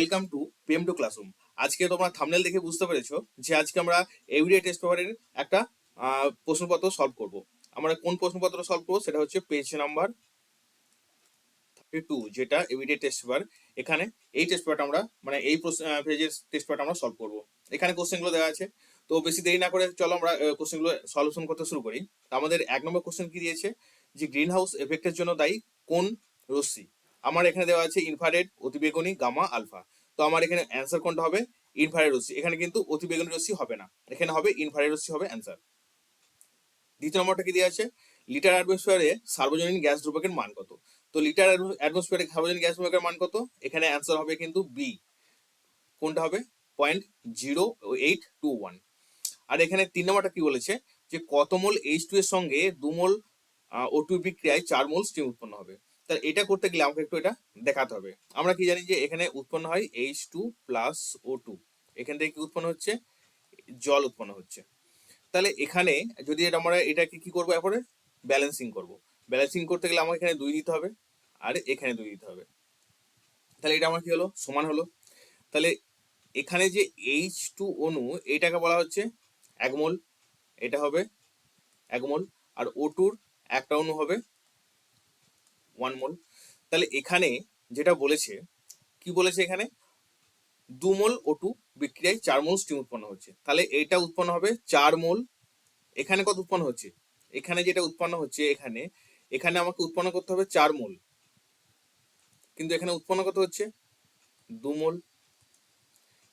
Welcome to PM two classroom আজকে তোমরা thumbnail দেখে বুঝতে পেরেছ যে আজকে আমরা এভরিডে টেস্ট পেপারের একটা প্রশ্নপত্র সলভ করব। আমরা কোন প্রশ্নপত্র সলভ করব সেটা হচ্ছে পেজ নাম্বার থার্টি টু যেটা এভরিডে টেস্ট পেপার এখানে এই টেস্ট পেপারটা আমরা মানে এই পেজের টেস্ট পেপারটা আমরা সলভ করব। এখানে কোশ্চেনগুলো দেওয়া আছে। তো বেশি দেরি না করে চলো আমরা কোশ্চেনগুলো সলিউশন করতে শুরু করি। আমাদের এক নম্বর কোশ্চেন কি দিয়েছে? যে গ্রিন হাউস এফেক্টের জন্য দায়ী কোন রশ্মি? আমার এখানে দেওয়া আছে ইনফ্রারেড অতিবেগুনি গামা আলফা তো আমার এখানে অ্যান্সার কোনটা হবে? ইনফ্রারেড রশ্মি। এখানে কিন্তু অতিবেগুনি রশ্মি হবে না। এখানে হবে ইনফ্রারেড রশ্মি হবে অ্যান্সার দ্বিতীয় নম্বরটা কি দেওয়া আছে? লিটার অ্যাটমসফিয়ারে সার্বজনীন গ্যাস দ্রব্যকের মান কত? তো লিটার অ্যাটমসফিয়ারে সার্বজনীন গ্যাস দ্রব্যকের মান কত? এখানে অ্যান্সার হবে কিন্তু বি কোনটা হবে? Point zero eight two one আর এখানে তিন নম্বরটা কি বলেছে? যে কত মোল এইচ টু এর সঙ্গে দু মোল ও টু বিক্রিয়ায় চার মোল স্টিম উৎপন্ন হবে। তাহলে এটা করতে গেলে আমাকে একটু এটা দেখাতে হবে। আমরা কি জানি যে এখানে উৎপন্ন হয় H two plus O two এখান থেকে কি উৎপন্ন হচ্ছে? জল উৎপন্ন হচ্ছে। তাহলে এখানে যদি এটা আমরা এটাকে কি করব এরপরে? ব্যালেন্সিং করব। ব্যালেন্সিং করতে গেলে আমাকে এখানে দুই দিতে হবে আর এখানে দুই দিতে হবে। তাহলে এটা আমার কি হলো? সমান হলো। তাহলে এখানে যে এইচ টু অণু, এটাকে বলা হচ্ছে এক মোল। এটা হবে এক মোল। আর ও টুর একটা অণু হবে ওয়ান মোল তাহলে এখানে যেটা বলেছে, কি বলেছে এখানে? দু মোল ও বিক্রিয়ায় চার মোল স্টিম উৎপন্ন হচ্ছে। তাহলে এটা উৎপন্ন হবে চার মোল। এখানে কত উৎপন্ন হচ্ছে? এখানে যেটা উৎপন্ন হচ্ছে এখানে এখানে আমাকে উৎপন্ন করতে হবে চার মোল। কিন্তু এখানে উৎপন্ন কত হচ্ছে? দু মোল।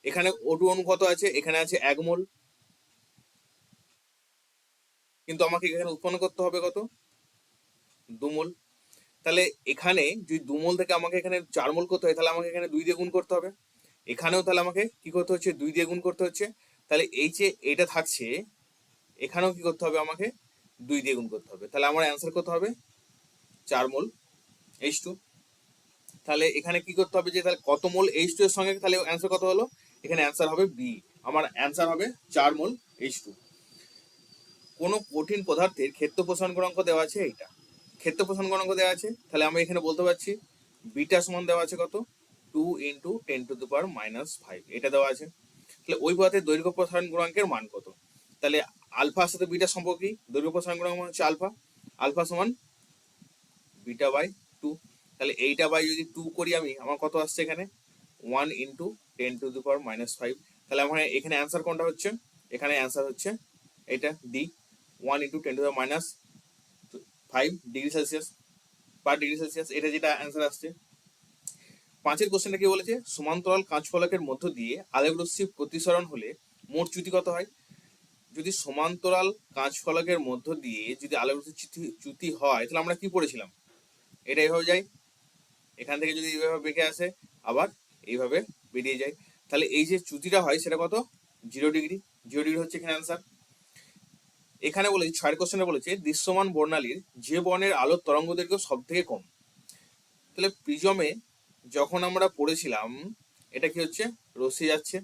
এখানে ওটু অণু কত আছে? এখানে আছে এক মোল। কিন্তু আমাকে এখানে উৎপন্ন করতে হবে কত? দু মোল। তাহলে এখানে যদি দু মোল থেকে আমাকে এখানে চার মোল করতে হয়, তাহলে আমাকে এখানে দুই দিয়ে গুণ করতে হবে। এখানেও তাহলে আমাকে কি করতে হচ্ছে? দুই দিয়ে গুণ করতে হচ্ছে। তাহলে এই যে এটা থাকছে, এখানেও কি করতে হবে আমাকে? দুই দিয়ে গুণ করতে হবে। তাহলে আমার অ্যান্সার কত হবে? চার মোল এইচ টু তাহলে এখানে কি করতে হবে যে, তাহলে কত মোল এইচ টু এর সঙ্গে তাহলে অ্যান্সার কত হলো? এখানে অ্যান্সার হবে বি আমার অ্যান্সার হবে চার মোল এইচ টু কোনো কঠিন পদার্থের ক্ষেত্র প্রসারণ গুণাঙ্ক দেওয়া আছে এইটা। ক্ষেত্র প্রসারণ গুণাঙ্ক দেওয়া আছে, তাহলে আমি এখানে বলতে পারছি বিটা সমান দেওয়া আছে কত? Two into ten to the power minus five এটা দেওয়া আছে। তাহলে ওই পথে দৈর্ঘ্য প্রসারণ গুণাঙ্কের মান কত? তাহলে আলফার সাথে বিটা সম্পর্ক কি? দৈর্ঘ্য প্রসারণ গুণাঙ্ক মানে হচ্ছে আলফা। আলফা সমান বিটা বাই টু তাহলে এইটা বাই যদি টু করি আমি, আমার কত আসছে এখানে? One into ten to the power minus five তাহলে আমার এখানে অ্যান্সার কোনটা হচ্ছে? এখানে অ্যান্সার হচ্ছে এটা D one into ten to the minus five degree Celsius per degree Celsius এটা যেটা অ্যান্সার আসছে। পাঁচের কোশ্চেনটা কি বলেছে? সমান্তরাল কাঁচফলকের মধ্য দিয়ে আলোক রশ্মি প্রতিসরণ হলে মোট চ্যুতি কত হয়? যদি সমান্তরাল কাঁচফলকের মধ্য দিয়ে যদি আলোক রশ্মি চ্যুতি- চ্যুতি হয়, তাহলে আমরা কি পড়েছিলাম? এটা এইভাবে যাই এখান থেকে যদি এইভাবে বেঁকে আসে, আবার এইভাবে বেরিয়ে যায়। তাহলে এই যে চ্যুতিটা হয়, সেটা কত? জিরো ডিগ্রি জিরো ডিগ্রি হচ্ছে এখানে অ্যান্সার এখানে বলেছে, ছয়ের কোশ্চেনে বলেছে, দৃশ্যমান বর্ণালীর যে বর্ণের আলোর তরঙ্গ দৈর্ঘ্য সব থেকে কম। তাহলে প্রিজমে যখন আমরা পড়েছিলাম, এটা কি হচ্ছে? রশ্মি যাচ্ছে।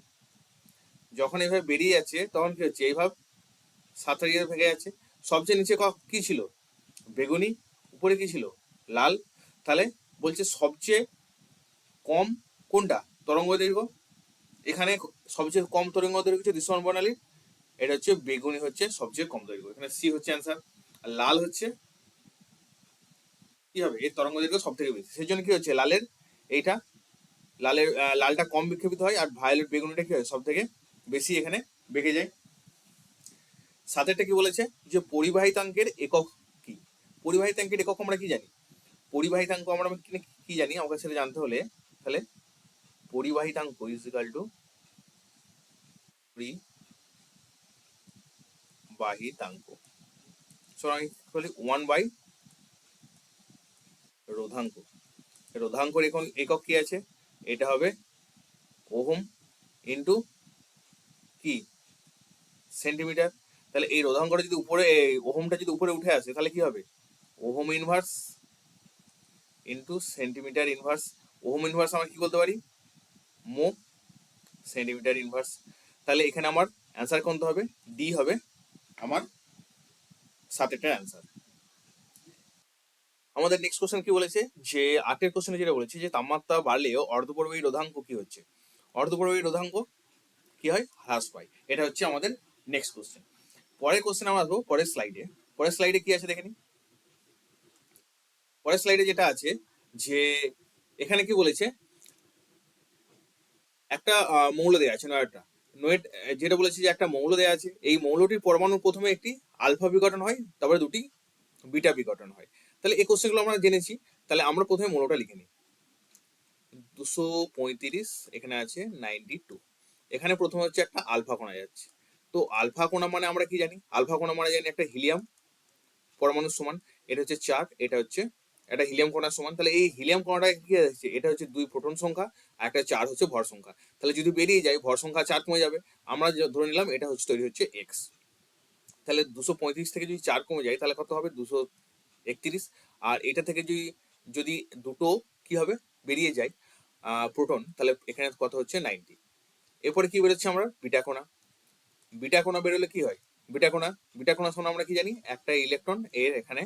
যখন এভাবে বেরিয়ে যাচ্ছে, তখন কি হচ্ছে? এইভাবে সাতটা দিয়ে ভেঙে যাচ্ছে। সবচেয়ে নিচে ক- ছিল? বেগুনি। উপরে কি ছিল? লাল। তাহলে বলছে সবচেয়ে কম কোনটা? তরঙ্গ দৈর্ঘ্য এখানে সবচেয়ে কম তরঙ্গ দৈর্ঘ্য হচ্ছে দৃশ্যমান বর্ণালী এটা হচ্ছে বেগুনি হচ্ছে সবচেয়ে কম দৈর্ঘ্য। এখানে সি হচ্ছে অ্যান্সার আর লাল হচ্ছে কি হবে? এর তরঙ্গ দৈর্ঘ্য সব থেকে বেশি। সেই জন্য কি হচ্ছে? লালের এইটা, লালের লালটা কম বিক্ষেপিত হয় আর ভায়োলেট বেগুনিটা কি হয়? সব থেকে বেশি এখানে বেঁকে যায়। সাতেরটা কি বলেছে? যে পরিবাহিতাঙ্কের একক কি? পরিবাহিতাঙ্কের একক আমরা কি জানি? পরিবাহিতাঙ্ক আমরা কি- জানি? আমাকে সেটা জানতে হলে তাহলে পরিবাহিতাঙ্ক ইজ ইকাল টু পরিবাহিতাঙ্ক সুতরাং ওয়ান বাই রোধাঙ্ক রোধাঙ্কর এখন একক কি আছে? এটা হবে ওহম ইন্টু কি? সেন্টিমিটার তাহলে এই রোধাঙ্কটা যদি উপরে ওহমটা যদি উপরে উঠে আসে, তাহলে কি হবে? Ohm inverse into centimetre inverse ohm inverse আমরা কি বলতে পারি? মো সেন্টিমিটার ইনভার্স তাহলে এখানে আমার অ্যান্সার কোনটা হবে? ডি হবে। আমার সাতেরটার অ্যান্সার আমাদের নেক্সট কোশ্চেন কি বলেছে? যে আটের কোশ্চেনে যেটা বলেছে যে, তাপমাত্রা বাড়লেও অর্ধপরিবাহী রোধাঙ্ক কি হচ্ছে? অর্ধপরিবাহী রোধাঙ্ক কি হয়? হ্রাস পায়। এটা হচ্ছে আমাদের নেক্সট কোশ্চেন পরের কোশ্চেন আমরা আসব, পরের স্লাইডে পরের স্লাইডে কি আছে দেখে নিই পরের স্লাইডে যেটা আছে যে, এখানে কি বলেছে? একটা মৌল দেওয়া আছে নয়টা নোয়েট যেটা বলেছি যে একটা মৌল দেওয়া আছে, এই মৌলটির পরমাণুর প্রথমে একটি আলফা বিঘটন হয়, তারপরে দুটি বিটা বিঘটন হয়। তাহলে এই কোশ্চেনগুলো আমরা জেনেছি, তাহলে আমরা প্রথমে মৌলটা লিখে নিই। দুশো পঁয়ত্রিশ, এখানে আছে নাইনটি টু। এখানে প্রথমে হচ্ছে একটা আলফা কোণা যাচ্ছে। তো আলফা কোণা মানে আমরা কি জানি? আলফা কোণা মানে জানি একটা হিলিয়াম, পরমাণুর সমান। এটা হচ্ছে চার, এটা হচ্ছে একটা হিলিয়াম কণার সমান, তাহলে এই হিলিয়াম কণাটা কি আছে এটা হচ্ছে দুই প্রোটন সংখ্যা আর একটা চার হচ্ছে ভর সংখ্যা। তাহলে যদি বেরিয়ে যায় ভর সংখ্যা চার কমে যাবে। আমরা ধরে নিলাম এটা হচ্ছে, তৈরি হচ্ছে এক্স তাহলে দুশো পঁয়ত্রিশ থেকে যদি চার কমে যায়, তাহলে কত হবে? দুশো একত্রিশ। আর এটা থেকে যদি যদি দুটো কি হবে? বেরিয়ে যায় প্রোটন, তাহলে এখানে কত হচ্ছে? নাইনটি। এরপরে কি বেরোচ্ছে আমরা? বিটা কণা। বিটা কণা বেরোলে কি হয়? বিটা কণা। বিটা কণা সমান আমরা কি জানি? একটা ইলেকট্রন এর এখানে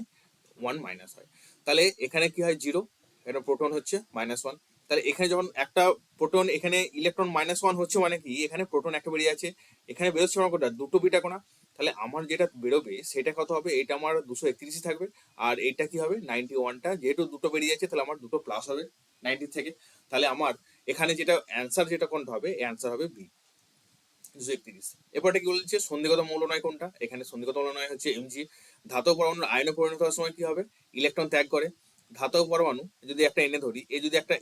ওয়ান মাইনাস হয়। তাহলে এখানে কি হয় জিরো এটা প্রোটন হচ্ছে মাইনাস ওয়ান তাহলে এখানে যখন একটা প্রোটন এখানে ইলেকট্রন মাইনাস ওয়ান হচ্ছে মানে কি? এখানে প্রোটন একটা বেরিয়ে আছে। এখানে বেরোচ্ছে আমার কোটা দুটো বিটা কণা তাহলে আমার যেটা বেরোবে, সেটা কত হবে? এটা আমার দুশো একত্রিশই থাকবে। আর এটা কি হবে? নাইনটি ওয়ানটা যেহেতু দুটো বেরিয়ে যাচ্ছে তাহলে আমার দুটো প্লাস হবে নাইনটি থেকে। তাহলে আমার এখানে যেটা অ্যান্সার যেটা কোনটা হবে? অ্যান্সার হবে বি দুশো একত্রিশ এরপরটা কি বলছে? সন্ধিগত মৌল নয় কোনটা? এখানে সন্ধিগত মৌল নয় হচ্ছে এমজি ধাতব পরমাণু আয়নে পরিণত হওয়ার সময় কি হবে? ইলেকট্রন ত্যাগ করে। ধাতব পরমাণু যদি একটা এনে ধরি, এ যদি একটা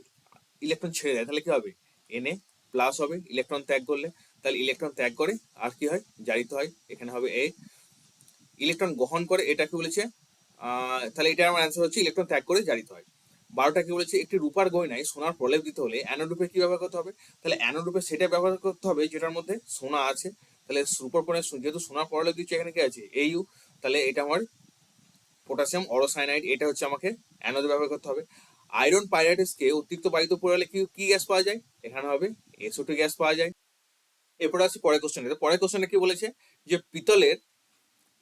ইলেকট্রন ছেড়ে দেয়, তাহলে কি হবে? এনে প্লাস হবে, ইলেকট্রন ত্যাগ করলে। তাহলে ইলেকট্রন ত্যাগ করে আর কি হয়? জারিত হয়। এখানে হবে এ ইলেকট্রন গ্রহণ করে, এটা কি বলেছে? তাহলে এটা আমার অ্যান্সার হচ্ছে ইলেকট্রন ত্যাগ করে জারিত হয়। বারোটা কি বলেছে? একটি রূপার গয়নায় সোনার প্রলেপ দিতে হলে অ্যানোড রূপে কি ব্যবহার করতে হবে? তাহলে অ্যানোড রূপে সেটা ব্যবহার করতে হবে যেটার মধ্যে সোনা আছে। তাহলে রূপার কোণে যেহেতু সোনার প্রলেপ দিচ্ছে এখানে কি আছে? এইউ তাহলে এটা আমার পটাশিয়াম অরোসাইনাইড এটা হচ্ছে আমাকে অ্যানোডে ব্যবহার করতে হবে। আয়রন পাইরাইটিসকে অতিরিক্ত বায়ুতে পড়ালে কি কি গ্যাস পাওয়া যায়? এখানে হবে এসওটি গ্যাস পাওয়া যায়। এরপরে আসি পরের কোশ্চেনে পরের কোশ্চেনে কি বলেছে? যে পিতলের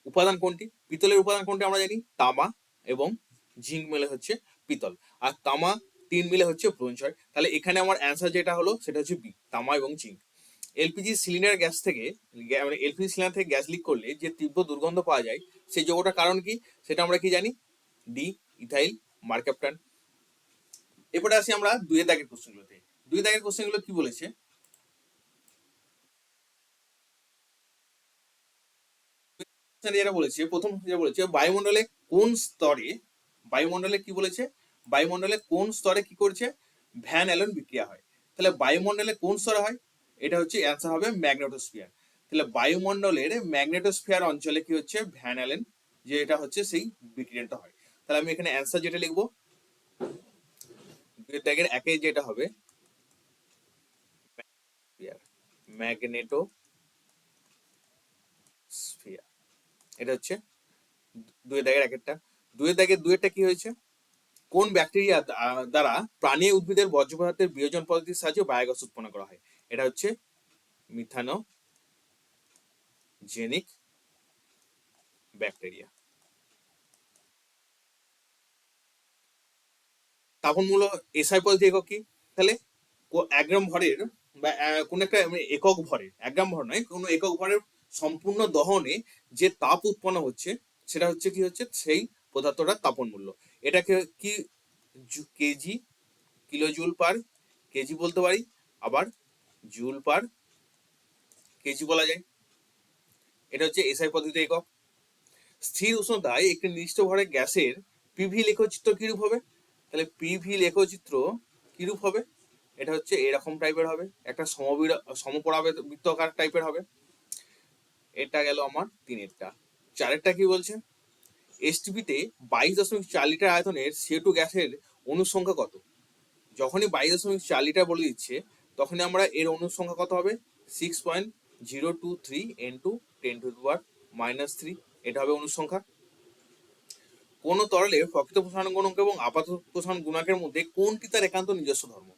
উপাদান কোনটি? পিতলের উপাদান কোনটি আমরা জানি? তামা এবং জিঙ্ক মেলে হচ্ছে পিতল। আর তামা তিন মিলে হচ্ছে ব্রোঞ্জ হয়। তাহলে এখানে আমার অ্যান্সার যেটা হলো, সেটা হচ্ছে বি তামা এবং জিঙ্ক। এলপিজি সিলিন্ডার গ্যাস থেকে মানে এলপিজি সিলিন্ডার থেকে গ্যাস লিক করলে যে তীব্র দুর্গন্ধ পাওয়া যায়, সেই যৌগটার কারণ কি? সেটা আমরা কি জানি? ডি ইথাইল মার্কাপটান এরপরে আসি আমরা দুই দাগের কোশ্চেনগুলোতে দুই দাগের কোশ্চেনগুলো কি বলেছে? যেটা বলেছে, প্রথম যেটা বলেছে, বায়ুমণ্ডলে কোন স্তরে বায়ুমণ্ডলে কি বলেছে? বায়ুমণ্ডলে কোন স্তরে কি করছে? ভ্যান অ্যালন বিক্রিয়া হয়। তাহলে বায়ুমণ্ডলে কোন স্তরে হয়? এটা হচ্ছে অ্যান্সার হবে ম্যাগনেটোস্ফিয়ার। তাহলে বায়ুমণ্ডলের ম্যাগনেটোস্ফিয়ার অঞ্চলে কি হচ্ছে? ভ্যান অ্যালেন, যে এটা হচ্ছে সেই বিক্রিয়াটা হয়। তাহলে আমি এখানে অ্যান্সার যেটা লিখব। দাগের একে যেটা হবে ম্যাগনেটো স্ফিয়ার এটা হচ্ছে দুই দাগের একেরটা। দুই দাগের দুইটা কি হয়েছে? কোন ব্যাকটেরিয়া দ্বারা প্রাণী উদ্ভিদের বর্জ্য পদার্থের বিয়োজন পদ্ধতির সাহায্যে বায়োগ্যাস উৎপন্ন করা হয়? এটা হচ্ছে মিথানো জেনিক ব্যাকটেরিয়া। তাপনমূল এসআই পদ্ধতি একক কি? তাহলে এক গ্রাম ভরের বা কোন একটা মানে একক ভরের, এক গ্রাম ভর নয়, কোনো একক ভরের সম্পূর্ণ দহনে যে তাপ উৎপন্ন হচ্ছে, সেটা হচ্ছে কি হচ্ছে? সেই পদার্থটার তাপন মূল্য। এটাকে কি KG kilo joule per KG বলতে পারি, আবার জুল পার কেজি বলা যায়। এটা হচ্ছে এসআই পদ্ধতি একক। স্থির উষ্ণতায় একটি নির্দিষ্ট ভরের গ্যাসের পিভি লেখচিত্র কিরূপ হবে? তাহলে পিভি লেখচিত্র কিরূপ হবে? এটা হচ্ছে এরকম টাইপের হবে, একটা সমবির- সমপরাবৃত্তাকার টাইপের হবে। এটা গেল আমার তিনেরটা। চারেরটা কি বলছে? এসটিপিতে বাইশ দশমিক চার লিটার আয়তনের সিও টু গ্যাসের অনুসংখ্যা কত? যখনই বাইশ দশমিক চার লিটার বলে দিচ্ছে, তখনই আমরা এর অনুসংখ্যা কত হবে? Six point zero two three into ten to power minus three এটা হবে অনুসংখ্যা। কোন তরলে প্রকৃত প্রসারণ গুণক এবং আপাত প্রসারণ গুণাঙ্কের মধ্যে কোনটি তার একান্ত নিজস্ব ধর্ম?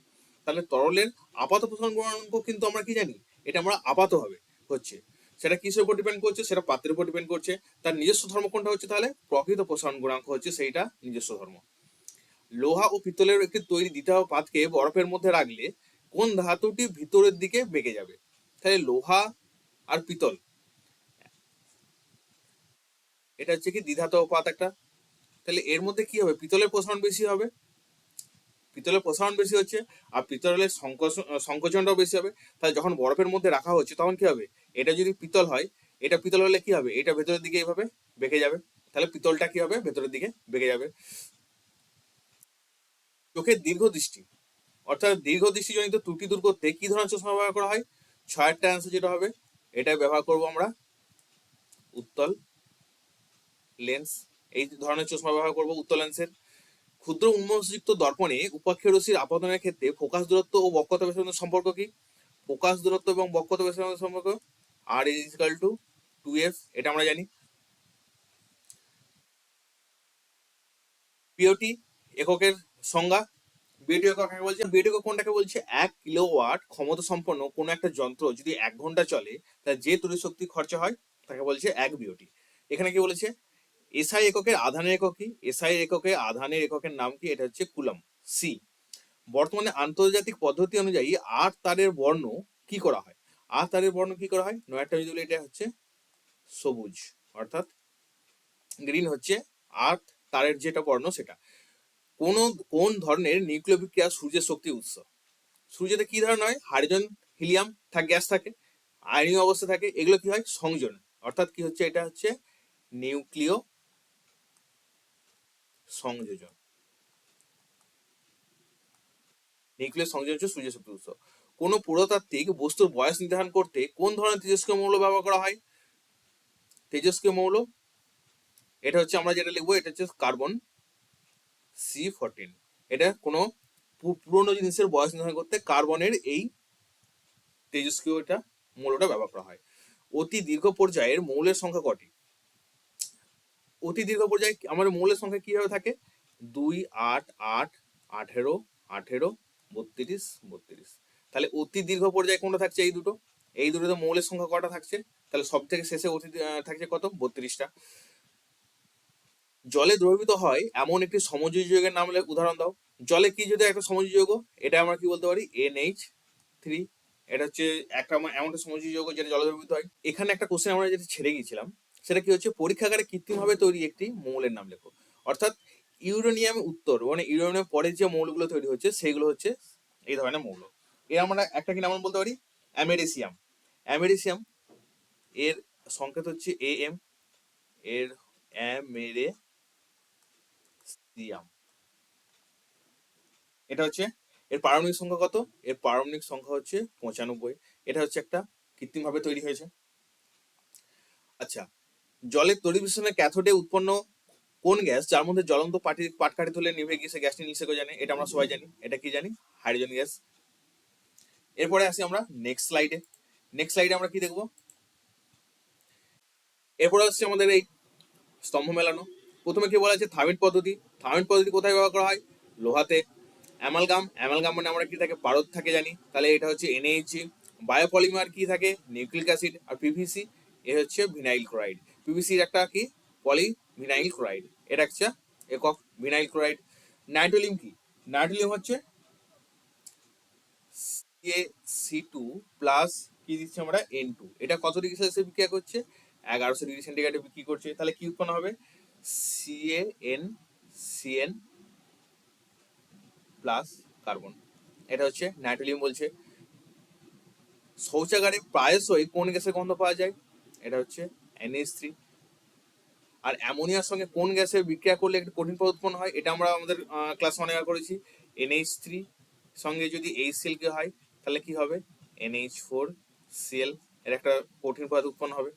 তাহলে তরলের আপাত প্রসারণ গুণাঙ্ক কিন্তু আমরা কি জানি? এটা আমরা আপাত হবে হচ্ছে। সেটা কিসের উপর ডিপেন্ড করছে? সেটা পাত্রের উপর ডিপেন্ড করছে। তার নিজস্ব ধর্ম কোনটা হচ্ছে তাহলে? প্রকৃত প্রসারণ গুণাঙ্ক হচ্ছে সেইটা নিজস্ব ধর্ম। লোহা ও পিতলের একটি তৈরি দ্বিতীয় পাতকে বরফের মধ্যে রাখলে কোন ধাতুটি ভিতরের দিকে বেঁকে যাবে? তাহলে লোহা আর পিতল। এটা হচ্ছে কি দ্বিধাত পাত একটা। তাহলে এর মধ্যে কি হবে? পিতলের প্রসারণ বেশি হবে। পিতলের প্রসারণ বেশি হচ্ছে আর পিতলের সংকোচন সংকোচনটাও বেশি হবে। তাহলে যখন বরফের মধ্যে রাখা হচ্ছে, তখন কি হবে? এটা যদি পিতল হয়, এটা পিতল হলে কি হবে? এটা ভেতরের দিকে এইভাবে বেঁকে যাবে। তাহলে পিতলটা কি হবে? ভেতরের দিকে বেঁকে যাবে। চোখের দীর্ঘ দৃষ্টি, অর্থাৎ দীর্ঘ দৃষ্টিজনিত ত্রুটি দূর করতে কি ধরনের চশমা ব্যবহার করা হয়? ছয়েরটা অ্যান্সার যেটা হবে, এটা ব্যবহার করব আমরা। উত্তল লেন্স, এই ধরনের চশমা ব্যবহার করব উত্তল লেন্সের। ক্ষুদ্র উন্মোষযুক্ত দর্পণে উপাক্ষীয় রশ্মির আপতনের ক্ষেত্রে ফোকাস দূরত্ব ও বক্ষতা বেসার সম্পর্ক কি? ফোকাস দূরত্ব এবং বক্ষতা বেসার সম্পর্ক? R is equal to two F এটা আমরা জানি। পিওটি এককের সংজ্ঞা। বিওটি একক কাকে বলছে? বিওটি একক কোনটাকে বলছে? এক কিলোওয়াট ক্ষমতা সম্পন্ন কোনো একটা যন্ত্র যদি এক ঘণ্টা চলে তাহলে যে তড়িৎ শক্তি খরচা হয়, তাকে বলছে এক বিওটি এখানে কি বলেছে? এসআই এককের আধানের একক কি? এসআই এককে আধানের এককের নাম কি? এটা হচ্ছে কুলম সি বর্তমানে আন্তর্জাতিক পদ্ধতি অনুযায়ী আট তারের বর্ণ কি করা হয়? আট তারের বর্ণ কি করা হয়? যদি বলি, এটা হচ্ছে সবুজ, অর্থাৎ গ্রিন হচ্ছে আট তারের যেটা বর্ণ সেটা। কোন কোন ধরনের নিউক্লিয় বিক্রিয়া সূর্যের শক্তি উৎস? সূর্যতে কি ধরনের হয়? হাইড্রোজেন, হিলিয়াম থাকে, গ্যাস থাকে আয়নীয় অবস্থা থাকে, এগুলো কি হয়? সংযোজন, অর্থাৎ কি হচ্ছে? এটা হচ্ছে নিউক্লিয় সংযোজন। নিউক্লিয় সংযোজন হচ্ছে সূর্য শক্তি উৎস। কোন পুরাতাত্ত্বিক বস্তুর বয়স নির্ধারণ করতে কোন ধরনের তেজস্ক্রিয় মৌল ব্যবহার করা হয়? তেজস্ক্রিয় মৌল, এটা হচ্ছে আমরা যেটা লিখব, এটা হচ্ছে কার্বন সি ফোরটিন। এটা কোনো পুরনো জিনিসের বয়স নির্ধারণ করতে কার্বনের এই তেজস্ক্রিয় এটা মৌলটা ব্যবহার করা হয়। অতি দীর্ঘ পর্যায়ের মৌলের সংখ্যা কটি? অতি দীর্ঘ পর্যায়ে আমাদের মৌলের সংখ্যা কীভাবে থাকে? দুই, আট আট, আঠেরো আঠেরো, বত্রিশ বত্রিশ। তাহলে অতি দীর্ঘ পর্যায়ে কোনটা থাকছে এই দুটো? এই দুটোতে মৌলের সংখ্যা কটা থাকছে? তাহলে সব থেকে শেষে অতি থাকছে কত? বত্রিশটা। জলে দ্রবীভূত হয় এমন একটি সমযোজী যৌগের নাম উদাহরণ দাও। জলে কি যদি একটা সমযোজী যৌগ? এটা আমরা কি বলতে পারি? NH three. এটা হচ্ছে একটা এমন একটা সমযোজী যৌগ যেটা জলে দ্রবীভূত হয়। এখানে একটা কোশ্চেন আমরা যেটা ছেড়ে গিয়েছিলাম সেটা কি হচ্ছে? পরীক্ষাগারে কৃত্রিমভাবে তৈরি একটি মৌলের নাম লেখো। অর্থাৎ ইউরেনিয়াম উত্তর মানে ইউরেনিয়াম পরে যে মৌলগুলো তৈরি হচ্ছে, সেগুলো হচ্ছে এই ধরনের মৌল। এর আমরা একটা কি নাম বলতে পারি? অ্যামেরিসিয়াম। অ্যামেরিসিয়াম, এর সংকেত হচ্ছে এ এম, এর অ্যামেরেসিয়াম। এটা হচ্ছে, এর পারমাণবিক সংখ্যা কত? এর পারমাণবিক সংখ্যা হচ্ছে পঁচানব্বই। এটা হচ্ছে একটা কৃত্রিমভাবে তৈরি হয়েছে। আচ্ছা জলের তরিবিশনের ক্যাথোডে উৎপন্ন কোন গ্যাস যার মধ্যে জ্বলন্ত পাটি, পাটকাঠি তুলে নিভে গিয়ে সে গ্যাসটি নিষেক জানে? এটা আমরা সবাই জানি। এটা কি জানি? Hydrogen gas. এরপরে আসি আমরা নেক্সট স্লাইডে নেক্সট স্লাইডে আমরা কি দেখব? এরপরে হচ্ছে আমাদের এই স্তম্ভ মেলানো। প্রথমে কি বলা আছে থামিট পদ্ধতি। থামিট পদ্ধতি কোথায় ব্যবহার করা হয়? লোহাতে। অ্যামালগাম। অ্যামালগাম মানে আমরা কি থাকে? পারদ থাকে জানি। তাহলে এটা হচ্ছে এনএইচজি বায়োপলিমার কি থাকে? নিউক্লিক অ্যাসিড আর পিভিসি এ হচ্ছে ভিনাইল ক্লোরাইড পিভিসির একটা কি? পলি ভিনাইল ক্লোরাইড এটা একটা একক ভিনাইল ক্লোরাইড নাইট্রোলিয়াম কি? নাইট্রোলিয়াম হচ্ছে সি টু প্লাস কি দিচ্ছি আমরা? এন টু এটা কত ডিগ্রি সেলসিয়াস বিক্রিয়া করছে? এগারোশো ডিগ্রি সেন্টিগ্রেডে বিক্রি করছে। তাহলে কি উৎপন্ন হবে? CA N CN plus carbon এটা হচ্ছে নাইট্রোলিয়াম বলছে। শৌচাগারে প্রায়শই কোন গ্যাসের গন্ধ পাওয়া যায়? এটা হচ্ছে এনএইচ থ্রি আর অ্যামোনিয়ার সঙ্গে কোন গ্যাসের বিক্রিয়া করলে একটি কঠিন পদার্থ উৎপন্ন হয়, এটা আমরা আমাদের ক্লাস অনেক করেছি। এনএইচ থ্রি সঙ্গে যদি এইচ সিএল কে হয়, তাহলে কি হবে? এনএইচ ফোর সিএল এর একটা কঠিন পদার্থ উৎপন্ন হবে।